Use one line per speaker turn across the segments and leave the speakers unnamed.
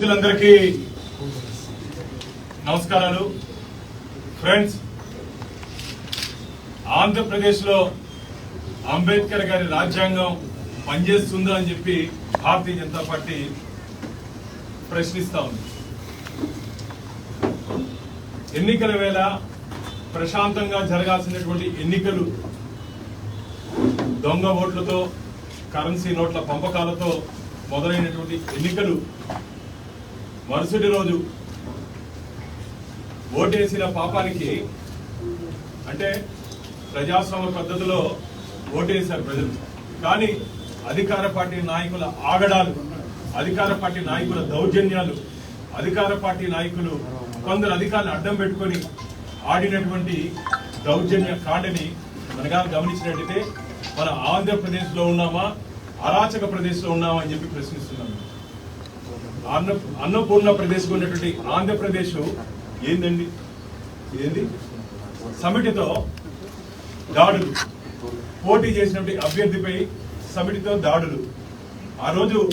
మిత్రులందరికీ నమస్కారాలు. ఫ్రెండ్స్ ఆంధ్రప్రదేశ్లో అంబేద్కర్ గారి రాజ్యాంగం పనిచేస్తుందా అని చెప్పి భారతీయ జనతా పార్టీ ప్రశ్నిస్తా ఉంది. ఎన్నికల వేళ ప్రశాంతంగా జరగాల్సినటువంటి ఎన్నికలు దొంగ ఓట్లతో కరెన్సీ నోట్ల పంపకాలతో మొదలైనటువంటి ఎన్నికలు మరుసటి రోజు ఓటేసిన పాపానికి అంటే ప్రజాస్వామ్య పద్ధతిలో ఓటేశారు ప్రజలు. కానీ అధికార పార్టీ నాయకుల ఆగడాలు అధికార పార్టీ నాయకుల దౌర్జన్యాలు అధికార పార్టీ నాయకులు కొందరు అధికారులు అడ్డం పెట్టుకొని ఆడినటువంటి దౌర్జన్య కాండని మనగా గమనించినట్టయితే మన ఆంధ్రప్రదేశ్లో ఉన్నామా అరాచక ప్రదేశ్లో ఉన్నామా అని చెప్పి ప్రశ్నిస్తున్నాను అన్న అన్నపూర్ణ ప్రదేశ్కు ఉన్నటువంటి ఆంధ్రప్రదేశ్ ఏందండి? ఏంది సమిటితో దాడులు. పోటీ చేసినటువంటి అభ్యర్థిపై సమిటితో దాడులు. ఆ రోజు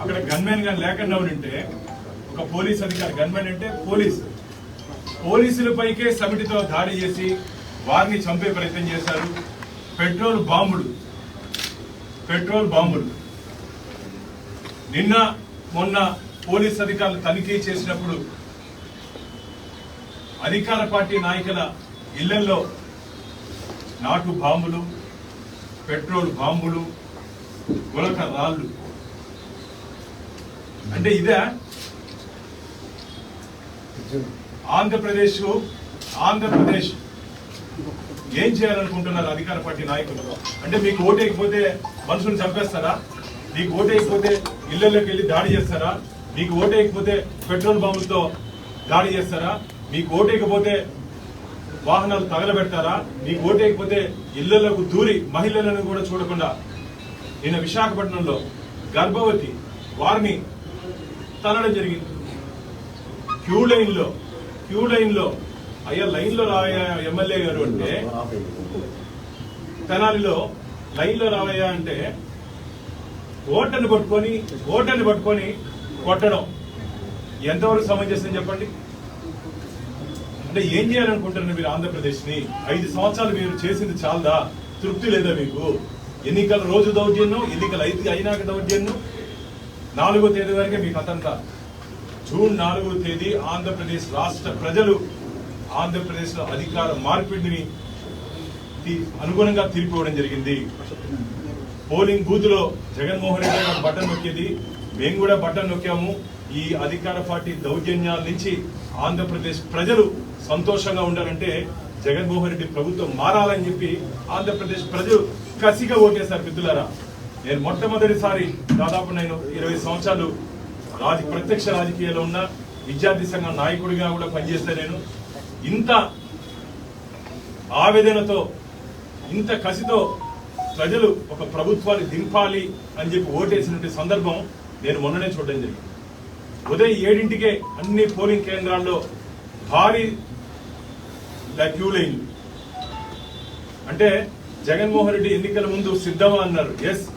అక్కడ గన్మెన్గా లేకుండా ఉంటే ఒక పోలీస్ అధికారి గన్మెన్ అంటే పోలీస్. పోలీసులపైకే సమిటితో దాడి చేసి వారిని చంపే ప్రయత్నం చేశారు. పెట్రోల్ బాంబులు. పెట్రోల్ బాంబులు. నిన్న మొన్న పోలీస్ అధికారులు తనిఖీ చేసినప్పుడు అధికార పార్టీ నాయకుల ఇళ్ళలో నాటు బాంబులు పెట్రోల్ బాంబులు గులక రాళ్ళు. అంటే ఇదే? ఆంధ్రప్రదేశ్ ఆంధ్రప్రదేశ్ ఏం చేయాలనుకుంటున్నారు అధికార పార్టీ నాయకులు? అంటే మీకు ఓటేయకపోతే మనుషులు చంపేస్తారా? మీకు ఓటేయకపోతే ఇళ్ళలోకి వెళ్ళి దాడి చేస్తారా? మీకు ఓటేయకపోతే పెట్రోల్ బాంబులతో దాడి చేస్తారా? మీకు ఓటేయకపోతే వాహనాలు తగలబెడతారా? మీకు ఓటేయకపోతే ఇళ్ళలోకి దూరి మహిళలను కూడా చూడకుండా. నిన్న విశాఖపట్నంలో గర్భవతి వారిని తనడం జరిగింది. క్యూ లైన్లో క్యూ లైన్లో అయ్యా లైన్లో రావయ్యా ఎమ్మెల్యే గారు అంటే తెనాలిలో లైన్లో రావయ్యా అంటే ఓటర్ని పట్టుకొని ఓటర్ని పట్టుకొని కొట్టడం ఎంతవరకు సమంజసం చెప్పండి? అంటే ఏం చేయాలనుకుంటున్నారు మీరు ఆంధ్రప్రదేశ్ని? ఐదు సంవత్సరాలు మీరు చేసింది చాలదా? తృప్తి లేదా మీకు? ఎన్నికల రోజు దౌర్జన్యం ఎన్నికలు ఐదు అయినాక దౌర్జన్యం. నాలుగో తేదీ వరకే మీకు అతంతా జూన్ నాలుగో తేదీ ఆంధ్రప్రదేశ్ రాష్ట్ర ప్రజలు ఆంధ్రప్రదేశ్లో అధికార మార్పిడిని అనుగుణంగా తీర్పివ్వడం జరిగింది. పోలింగ్ బూత్లో జగన్మోహన్ రెడ్డి గారు బటన్ నొక్కేది. మేము కూడా బటన్ నొక్కాము. ఈ అధికార పార్టీ దౌర్జన్యాల నుంచి ఆంధ్రప్రదేశ్ ప్రజలు సంతోషంగా ఉండాలంటే జగన్మోహన్ రెడ్డి ప్రభుత్వం మారాలని చెప్పి ఆంధ్రప్రదేశ్ ప్రజలు కసిగా ఓటేశారు మిత్రులారా. నేను మొట్టమొదటిసారి దాదాపు నేను ఇరవై సంవత్సరాలు రాజ ప్రత్యక్ష రాజకీయాల్లో ఉన్న విద్యార్థి సంఘం నాయకుడిగా కూడా పనిచేస్తే నేను. ఇంత ఆవేదనతో ఇంత కసితో ప్రజలు ఒక ప్రభుత్వాన్ని దింపాలి అని చెప్పి ఓటేసినటువంటి సందర్భం నేను మొన్ననే చూడడం జరిగింది. ఉదయం ఏడింటికే అన్ని పోలింగ్ కేంద్రాల్లో భారీ ల- క్యూ లైన్లు. అంటే జగన్మోహన్ రెడ్డి ఎన్నికల ముందు సిద్ధమా అన్నారు. ఎస్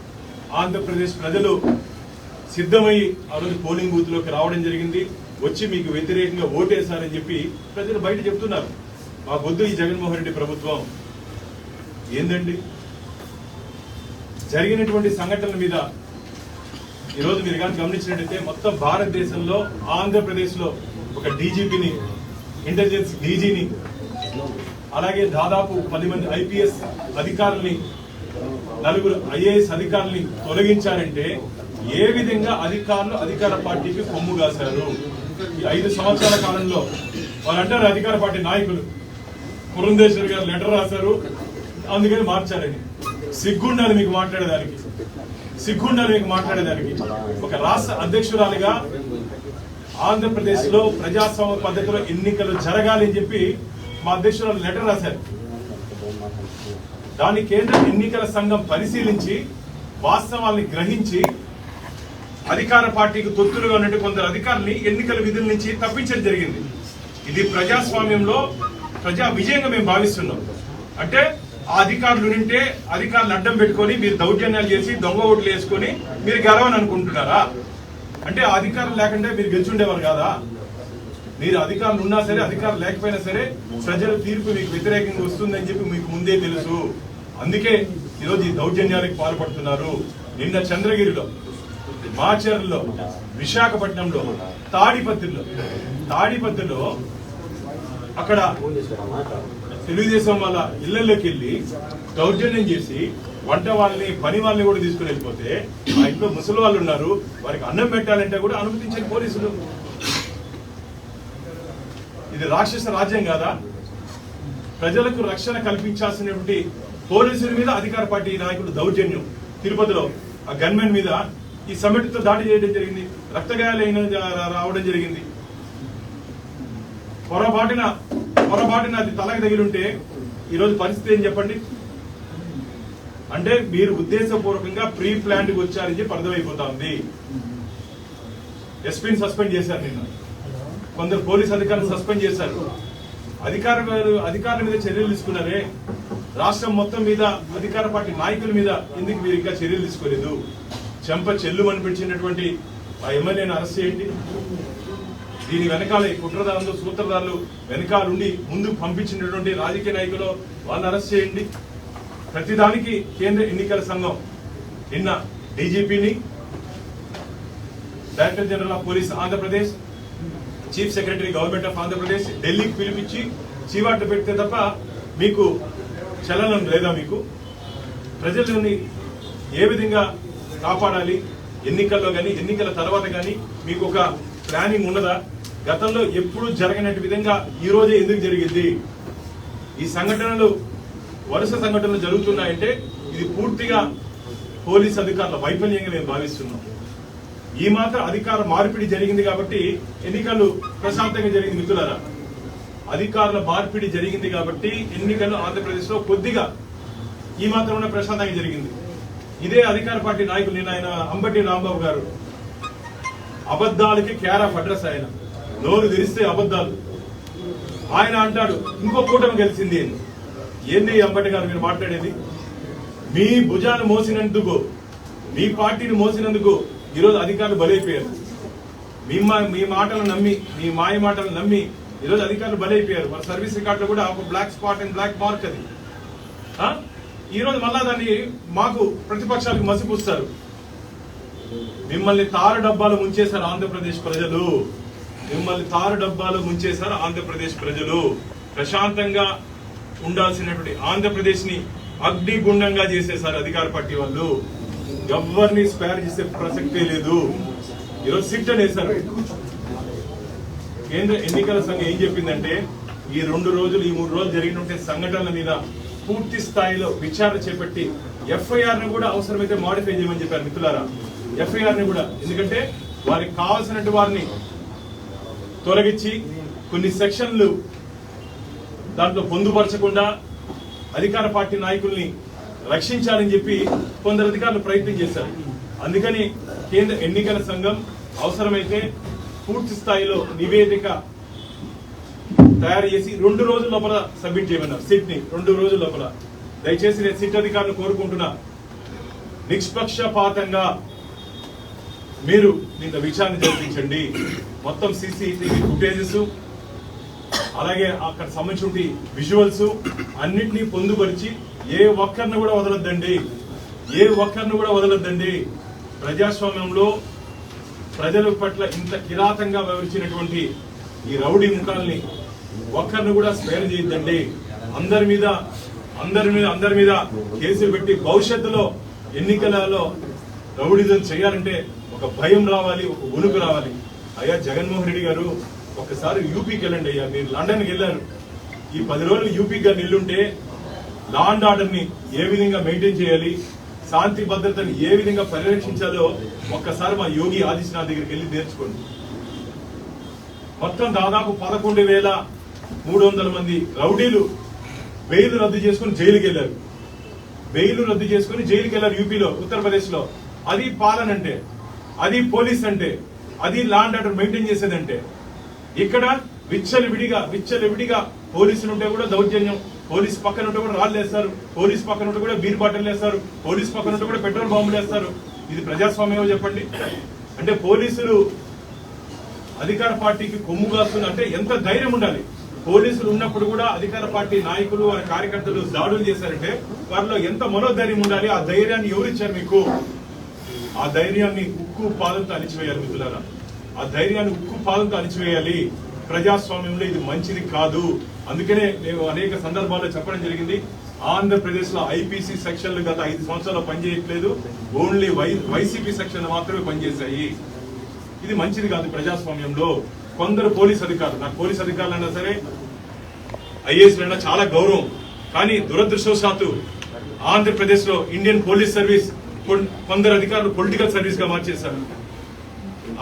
ఆంధ్రప్రదేశ్ ప్రజలు సిద్ధమై ఆ రోజు పోలింగ్ బూత్లోకి రావడం జరిగింది. వచ్చి మీకు వ్యతిరేకంగా ఓటేశారని చెప్పి ప్రజలు బయట చెప్తున్నారు. మాకొద్దు ఈ జగన్మోహన్ రెడ్డి ప్రభుత్వం. ఏందండి? జరిగినటువంటి సంఘటనల మీద ఈరోజు మీరు కానీ గమనించినట్టయితే మొత్తం భారతదేశంలో ఆంధ్రప్రదేశ్లో ఒక డీజీపీని ఇంటెలిజెన్స్ డీజీని అలాగే దాదాపు పది మంది ఐపీఎస్ అధికారుల్ని నలుగురు ఐఏఎస్ అధికారుల్ని తొలగించారంటే ఏ విధంగా అధికారులు అధికార పార్టీకి కొమ్ము కాశారు? ఈ ఐదు సంవత్సరాల కాలంలో వాళ్ళు అంటారు అధికార పార్టీ నాయకులు. పురంధేశ్వర్ గారు లెటర్ రాశారు. అందుకని మార్చారని. సిగ్గుండాలి మీకు మాట్లాడేదానికి. సిగ్గుండాలి మీకు మాట్లాడేదానికి. ఒక రాష్ట్ర అధ్యక్షురాలిగా ఆంధ్రప్రదేశ్లో ప్రజాస్వామ్య పద్ధతిలో ఎన్నికలు జరగాలి అని చెప్పి మా అధ్యక్షురాలు లెటర్ రాశారు. దాన్ని కేంద్ర ఎన్నికల సంఘం పరిశీలించి వాస్తవాల్ని గ్రహించి అధికార పార్టీకి తొత్తులుగా ఉన్నట్టు కొందరు అధికారుల్ని ఎన్నికల విధుల నుంచి తప్పించడం జరిగింది. ఇది ప్రజాస్వామ్యంలో ప్రజా విజయంగా మేము భావిస్తున్నాం. అంటే ఆ అధికారులు ఉంటే అధికారులు అడ్డం పెట్టుకొని మీరు దౌర్జన్యాలు చేసి దొంగ ఓట్లు వేసుకొని మీరు గెలవని అనుకుంటున్నారా? అంటే ఆ అధికారం లేకుండా మీరు గెలిచుండేవారు కాదా? మీరు అధికారులు ఉన్నా సరే అధికారం లేకపోయినా సరే ప్రజల తీర్పు మీకు వ్యతిరేకంగా వస్తుందని చెప్పి మీకు ముందే తెలుసు. అందుకే ఈరోజు ఈ దౌర్జన్యాలకు పాల్పడుతున్నారు. నిన్న చంద్రగిరిలో మాచర్లో విశాఖపట్నంలో తాడిపత్రిలో తాడిపత్రిలో అక్కడ తెలుగుదేశం వాళ్ళ ఇళ్ళలోకి వెళ్ళి దౌర్జన్యం చేసి వంట వాళ్ళని పని వాళ్ళని కూడా తీసుకుని వెళ్ళిపోతే ఆ ఇంట్లో ముసలి వాళ్ళు ఉన్నారు. వారికి అన్నం పెట్టాలంటే కూడా అనుమతించని పోలీసులు. ఇది రాక్షస రాజ్యం కాదా? ప్రజలకు రక్షణ కల్పించాల్సినటువంటి పోలీసుల మీద అధికార పార్టీ నాయకుడు దౌర్జన్యం. తిరుపతిలో ఆ గన్మెన్ మీద ఈ సమిటితో దాడి చేయడం జరిగింది. రక్తగాయాలైన రావడం జరిగింది. పొరపాటున పొరపాటున అది తలకు తగిలింటే ఈరోజు పరిస్థితి ఏం చెప్పండి? అంటే మీరు ఉద్దేశపూర్వకంగా ప్రీ ప్లాంట్కి వచ్చారని చెప్పి అర్థమైపోతా ఉంది. ఎస్పీని సస్పెండ్ చేశారు నిన్న. కొందరు పోలీస్ అధికారులు సస్పెండ్ చేశారు. అధికార అధికారుల మీద చర్యలు తీసుకున్నారే. రాష్ట్రం మొత్తం మీద అధికార పార్టీ నాయకుల మీద ఎందుకు మీరు ఇంకా చర్యలు తీసుకోలేదు? చెంప చెల్లు అనిపించినటువంటి ఆ ఎమ్మెల్యేని అరెస్ట్ చేయండి. దీని వెనకాల ఈ కుట్రదారులు సూత్రధారులు వెనకాలండి ముందుకు పంపించినటువంటి రాజకీయ నాయకులు వాళ్ళని అరెస్ట్ చేయండి. ప్రతిదానికి కేంద్ర ఎన్నికల సంఘం నిన్న డీజీపీని director general of police Andhra Pradesh chief secretary government of Andhra Pradesh ఢిల్లీకి పిలిపించి చీవాట్లు పెడితే తప్ప మీకు చలనం లేదా మీకు? ప్రజలని ఏ విధంగా కాపాడాలి? ఎన్నికల్లో కానీ ఎన్నికల తర్వాత కానీ మీకు ఒక ప్లానింగ్ ఉన్నదా? గతంలో ఎప్పుడు జరగనట్టు విధంగా ఈరోజే ఎందుకు జరిగింది? ఈ సంఘటనలు వరుస సంఘటనలు జరుగుతున్నాయంటే ఇది పూర్తిగా పోలీస్ అధికారుల వైఫల్యంగా మేము భావిస్తున్నాం. ఈ మాత్రం అధికార మార్పిడి జరిగింది కాబట్టి ఎన్నికలు ప్రశాంతంగా జరిగింది మిత్రులరా. అధికారుల మార్పిడి జరిగింది కాబట్టి ఎన్నికలు ఆంధ్రప్రదేశ్లో కొద్దిగా ఈ మాత్రం ప్రశాంతంగా జరిగింది. ఇదే అధికార పార్టీ నాయకులు నేను ఆయన అంబటి రాంబాబు గారు. అబద్ధాలకి కేర్ ఆఫ్ అడ్రస్ ఆయన. నోరు తెరిస్తే అబద్ధాలు. ఆయన అంటాడు ఇంకో కూటమి గెలిచింది ఏంది అంబటి గారు మీరు మాట్లాడేది? మీ భుజాన్ని మోసినందుకు మీ పార్టీని మోసినందుకు ఈరోజు అధికారులు బలైపోయారు. మీ మా- మీ మాటలు నమ్మి మీ మాయ మాటలు నమ్మి ఈరోజు అధికారులు బలైపోయారు. మన సర్వీస్ రికార్డులో కూడా ఒక black spot and black mark అది. ఈరోజు మళ్ళా దాన్ని మాకు ప్రతిపక్షాలకు మసిపూస్తారు. మిమ్మల్ని తారు డబ్బాలు ముంచేశారు ఆంధ్రప్రదేశ్ ప్రజలు. మిమ్మల్ని తారు డబ్బాలు ముంచేశారు ఆంధ్రప్రదేశ్ ప్రజలు. ప్రశాంతంగా ఉండాల్సినటువంటి ఆంధ్రప్రదేశ్ని అగ్నిగుండంగా చేసేశారు అధికార పార్టీ వాళ్ళు. ఎవరిని స్పేర్ చేసే ప్రసక్తే లేదు. ఈరోజు సిట్ అనేసారు కేంద్ర ఎన్నికల సంఘం ఏం చెప్పిందంటే ఈ రెండు రోజులు ఈ మూడు రోజులు జరిగినటువంటి సంఘటనల మీద పూర్తి స్థాయిలో విచారణ చేపట్టి ఎఫ్ఐఆర్ని కూడా అవసరమైతే మాడిఫై చేయమని చెప్పారు మిత్రులారా. ఎఫ్ఐఆర్ని కూడా. ఎందుకంటే వారికి కావాల్సినట్టు వారిని తొలగించి కొన్ని సెక్షన్లు దాంట్లో పొందుపరచకుండా అధికార పార్టీ నాయకుల్ని రక్షించాలని చెప్పి కొందరు అధికారులు ప్రయత్నం చేశారు. అందుకని కేంద్ర ఎన్నికల సంఘం అవసరమైతే పూర్తి స్థాయిలో నివేదిక తయారు చేసి రెండు రోజుల లోపల సబ్మిట్ చేయమన్నారు. సిట్ని రెండు రోజుల లోపల. దయచేసి నేను సిట్ అధికారులు కోరుకుంటున్నా. నిష్పక్షపాతంగా మీరు నిన్న విచారణ జరిపించండి. మొత్తం సీసీటీవీ ఫుటేజెస్ అలాగే అక్కడ సంబంధించిన విజువల్స్ అన్నిటినీ పొందుపరిచి ఏ ఒక్కరిని కూడా వదలొద్దండి. ఏ ఒక్కరిని కూడా వదలొద్దండి. ప్రజాస్వామ్యంలో ప్రజల పట్ల ఇంత కిరాతంగా వ్యవహరించినటువంటి ఈ రౌడీ ముఖాల్ని ఒక్కరిని కూడా స్పేర్ చేయొద్దండి. అందరి మీద అందరి మీద అందరి మీద కేసులు పెట్టి భవిష్యత్తులో ఎన్నికలలో రౌడిజం చేయాలంటే ఒక భయం రావాలి ఒక ఉనుకు రావాలి. అయ్యా జగన్మోహన్ రెడ్డి గారు ఒకసారి యూపీకి వెళ్ళండి అయ్యా. మీరు లండన్కి వెళ్ళారు. ఈ పది రోజులు యూపీకి గారు నిల్లుంటే లా అండ్ ఆర్డర్ని ఏ విధంగా మెయింటైన్ చేయాలి శాంతి భద్రతని ఏ విధంగా పరిరక్షించాలో ఒక్కసారి మా యోగి ఆదిత్యనాథ్ దగ్గరికి వెళ్ళి నేర్చుకోండి. మొత్తం దాదాపు పదకొండు వేల మూడు వందల మంది రౌడీలు బెయిల్ రద్దు చేసుకుని జైలుకి వెళ్ళారు. బెయిల్ రద్దు చేసుకుని జైలుకి వెళ్ళారు యూపీలో ఉత్తరప్రదేశ్లో. అది పాలన అంటే అది పోలీస్ అంటే అది లాండ్ ఆర్డర్ మెయింటైన్ చేసేదంటే ఇక్కడ విచ్చలు విడిగా విచ్చలు విడిగా పోలీసులు ఉంటే కూడా దౌర్జన్యం పోలీస్ పక్కన ఉంటే కూడా రాళ్ళు వేస్తారు పోలీస్ పక్కన ఉంటే కూడా బీర్ బాటిల్ వేస్తారు పోలీస్ పక్కన ఉంటే కూడా పెట్రోల్ బాంబులు వేస్తారు. ఇది ప్రజాస్వామ్యం చెప్పండి. అంటే పోలీసులు అధికార పార్టీకి కొమ్ము కాస్తుంది అంటే ఎంత ధైర్యం ఉండాలి? పోలీసులు ఉన్నప్పుడు కూడా అధికార పార్టీ నాయకులు వారి కార్యకర్తలు దాడులు చేశారంటే వారిలో ఎంత మనోధైర్యం ఉండాలి? ఆ ధైర్యాన్ని ఎవరిచ్చారు మీకు? ఆ ధైర్యాన్ని ఉక్కు పాదంతో అణిచివేయాలి మిత్రులారా. ఆ ధైర్యాన్ని ఉక్కు పాదంతో అణిచివేయాలి. ప్రజాస్వామ్యంలో ఇది మంచిది కాదు. అందుకనే నేను అనేక సందర్భాల్లో చెప్పడం జరిగింది. ఆంధ్రప్రదేశ్లో ఐపీసీ సెక్షన్లు గత ఐదు సంవత్సరాలు పనిచేయట్లేదు. ఓన్లీ వై వైసీపీ సెక్షన్లు మాత్రమే పనిచేశాయి. ఇది మంచిది కాదు ప్రజాస్వామ్యంలో. కొందరు పోలీస్ అధికారులు నాకు పోలీస్ అధికారులు అయినా సరే ఐఏఎస్ చాలా గౌరవం. కానీ దురదృష్టవశాత్తు ఆంధ్రప్రదేశ్లో ఇండియన్ పోలీస్ సర్వీస్ కొందరు అధికారులు పొలిటికల్ సర్వీస్గా మార్చేశారు.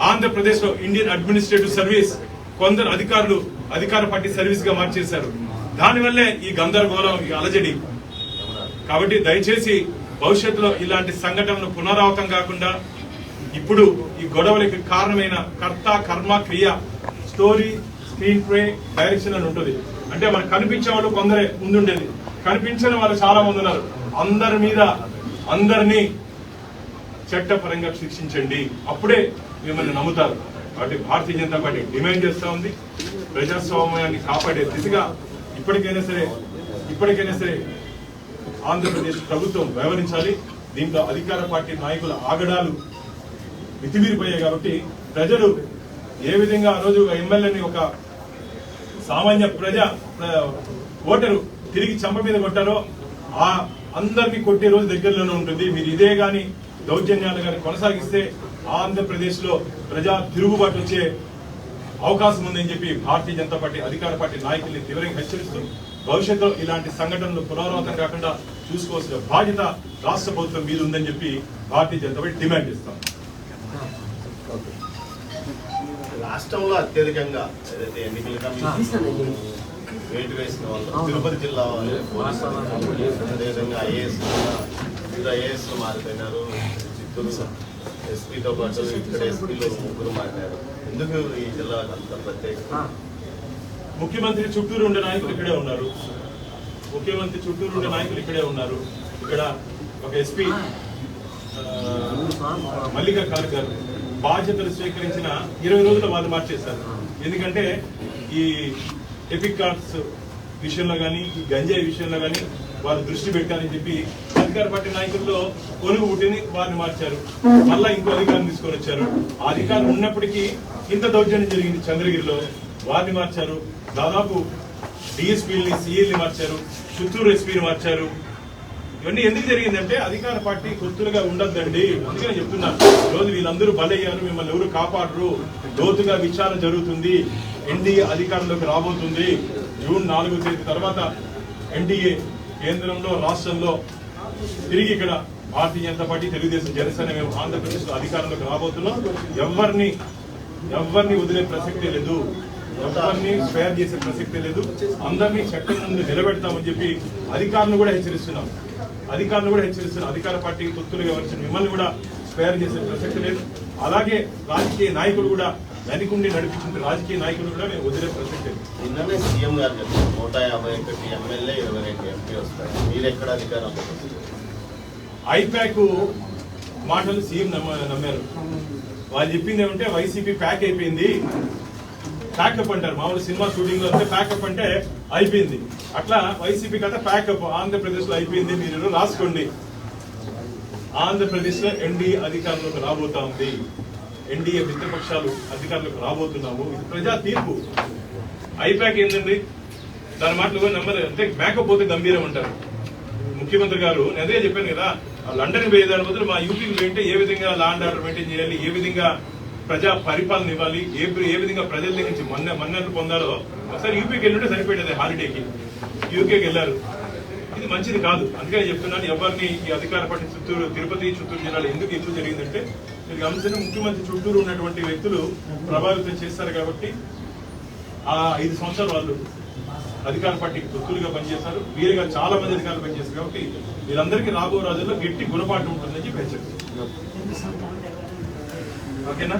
ఆంధ్రప్రదేశ్లో ఇండియన్ అడ్మినిస్ట్రేటివ్ సర్వీస్ కొందరు అధికారులు అధికార పార్టీ సర్వీస్గా మార్చేశారు. దానివల్లే ఈ గందరగోళం ఈ అలజడి. కాబట్టి దయచేసి భవిష్యత్తులో ఇలాంటి సంఘటనలు పునరావృతం కాకుండా ఇప్పుడు ఈ గొడవలకి కారణమైన కర్త కర్మ క్రియ స్టోరీ స్క్రీన్ ప్లే డైరెక్షన్ అని ఉంటుంది. అంటే మనకు కనిపించే వాళ్ళు కొందరే ముందుండేది. కనిపించని వాళ్ళు చాలా మంది ఉన్నారు. అందరి మీద అందరినీ చట్టపరంగా శిక్షించండి. అప్పుడే మిమ్మల్ని నమ్ముతారు. కాబట్టి భారతీయ జనతా పార్టీ డిమాండ్ చేస్తూ ఉంది. ప్రజాస్వామ్యాన్ని కాపాడే దిశగా ఇప్పటికైనా సరే ఇప్పటికైనా సరే ఆంధ్రప్రదేశ్ ప్రభుత్వం వ్యవహరించాలి. దీంట్లో అధికార పార్టీ నాయకుల ఆగడాలు మితిమీరిపోయాయి కాబట్టి ప్రజలు ఏ విధంగా ఆ రోజు ఎమ్మెల్యేని ఒక సామాన్య ప్రజ ఓటరు తిరిగి చెంప మీద కొట్టారో ఆ అందరినీ కొట్టే రోజు దగ్గరలోనే ఉంటుంది. మీరు ఇదే కానీ దౌర్జన్యాలు కానీ కొనసాగిస్తే ఆంధ్రప్రదేశ్లో ప్రజా తిరుగుబాటు వచ్చే అవకాశం ఉందని చెప్పి భారతీయ జనతా పార్టీ అధికార పార్టీ నాయకుల్ని తీవ్రంగా హెచ్చరిస్తూ భవిష్యత్తులో ఇలాంటి సంఘటనలు పునరావృతం కాకుండా చూసుకోవాల్సిన బాధ్యత రాష్ట్ర ప్రభుత్వం మీద ఉందని చెప్పి భారతీయ జనతా పార్టీ డిమాండ్ చేస్తాం.
రాష్ట్రంలో అత్యధికంగా ఏదైతే ఎన్నికల కమిషన్ వేటు వేసిన వాళ్ళు తిరుపతి జిల్లా వాళ్ళు అదేవిధంగా ఐఏఎస్ ఇద్దరు ఐఏఎస్ మారిపోయినారు చిత్తూరు ఎస్పీతో పాటు ఇక్కడ ఎస్పీలు ముగ్గురు మారినారు. ఎందుకు ఈ జిల్లా అంత ప్రత్యేకత?
ముఖ్యమంత్రి చుట్టూరు ఉండే నాయకులు ఇక్కడే ఉన్నారు. ముఖ్యమంత్రి చుట్టూరు ఉండే నాయకులు ఇక్కడే ఉన్నారు. ఇక్కడ ఒక ఎస్పీ మల్లికా ఖాన్ గారు బాధ్యతలు స్వీకరించిన ఇరవై రోజుల వాళ్ళు మార్చేశారు. ఎందుకంటే ఈ ఎపిక్ కార్డ్స్ విషయంలో కానీ ఈ గంజాయి విషయంలో కానీ వారు దృష్టి పెట్టాలని చెప్పి అధికార పార్టీ నాయకుల్లో కొనుగు పుట్టిని వారిని మార్చారు. మళ్ళా ఇంకో అధికారం తీసుకొని వచ్చారు. ఆ అధికారం ఉన్నప్పటికీ ఇంత దౌర్జన్యం జరిగింది చంద్రగిరిలో. వారిని మార్చారు. దాదాపు డిఎస్పీని సిఎల్ని మార్చారు. చిత్తూరు ఎస్పీని మార్చారు. ఇవన్నీ ఎందుకు జరిగిందంటే అధికార పార్టీ కొత్తులుగా ఉండొద్దండి. అందుకని చెప్తున్నారు ఈరోజు రోజు వీళ్ళందరూ బలయ్యారు. మిమ్మల్ని ఎవరు కాపాడరు. లోతుగా విచారణ జరుగుతుంది. ఎన్డీఏ అధికారంలోకి రాబోతుంది. జూన్ నాలుగో తేదీ తర్వాత ఎన్డీఏ కేంద్రంలో రాష్ట్రంలో తిరిగి ఇక్కడ భారతీయ జనతా పార్టీ తెలుగుదేశం జనసేన మేము ఆంధ్రప్రదేశ్లో అధికారంలోకి రాబోతున్నాం. ఎవరిని ఎవరిని వదిలే ప్రసక్తే లేదు. ఎవరిని స్పేర్ చేసే ప్రసక్తే లేదు. అందరినీ చట్టం ముందు నిలబెడతామని చెప్పి అధికారులను కూడా హెచ్చరిస్తున్నాం. అధికారులు కూడా హెచ్చరిస్తున్నాం. అధికార పార్టీ తొత్తులుగా వచ్చిన మిమ్మల్ని కూడా స్పేర్ చేసే ప్రసక్తి లేదు. అలాగే రాజకీయ నాయకులు కూడా వెనుకుండి నడిపించిన రాజకీయ నాయకులు కూడా మేము వదిలే ప్రసక్తి
నిన్ననే సీఎం గారు చెప్పారు నూట యాభై ఒకటి ఎమ్మెల్యే ఇరవై రెండు ఎంపీ వస్తారు. మీరు ఎక్కడ అధికారం
ఐప్యాక్ మాటలు సీఎం నమ్మ నమ్మారు. వాళ్ళు చెప్పింది ఏమంటే వైసీపీ ప్యాక్ అయిపోయింది. ప్యాకప్ అంటారు. మామూలు సినిమా షూటింగ్లో వస్తే ప్యాకప్ అంటే అయిపోయింది. అట్లా వైసీపీ కథ ప్యాకప్ ఆంధ్రప్రదేశ్లో అయిపోయింది. మీరు రాసుకోండి. ఆంధ్రప్రదేశ్లో ఎన్డీఏ అధికారంలోకి రాబోతా ఉంది. ఎన్డీఏ మిత్రపక్షాలు అధికారులకు రాబోతున్నాము. ఇది ప్రజా తీర్పు. ఐపాక్ ఏంటండి దాని మాటలు కూడా నమ్మరు. అంటే మేకప్ పోతే గంభీరం అంటారు. ముఖ్యమంత్రి గారు నేను అదే చెప్పాను కదా ఆ లండన్ పోయేదాని బదులు మా యూపీకి పోయింటే ఏ విధంగా లాండ్ ఆర్డర్ మెయింటైన్ చేయాలి ఏ విధంగా ప్రజా పరిపాలన ఇవ్వాలి ఏ ఏ విధంగా ప్రజల దగ్గర నుంచి మన్న మన్నలు పొందాలో ఒకసారి యూపీకి వెళ్ళుంటే సరిపోయేది హాలిడేకి. యూకేకి వెళ్ళారు. ఇది మంచిది కాదు. అందుకని చెప్తున్నాను ఎవరిని ఈ అధికార పార్టీ చిత్తూరు తిరుపతి చిత్తూరు జిల్లాలో ఎందుకు ఎక్కువ జరిగిందంటే మీరు గమనించిన ముఖ్యమంత్రి చుట్టూరు ఉన్నటువంటి వ్యక్తులు ప్రభావితం చేస్తారు కాబట్టి ఆ ఐదు సంవత్సరాలు వాళ్ళు అధికార పార్టీకి తొత్తులుగా పనిచేశారు. వీరుగా చాలా మంది అధికారులు పనిచేశారు కాబట్టి వీళ్ళందరికీ రాబో రోజుల్లో గట్టి గుణపాఠం ఉంటుందని చెప్పి ఓకేనా?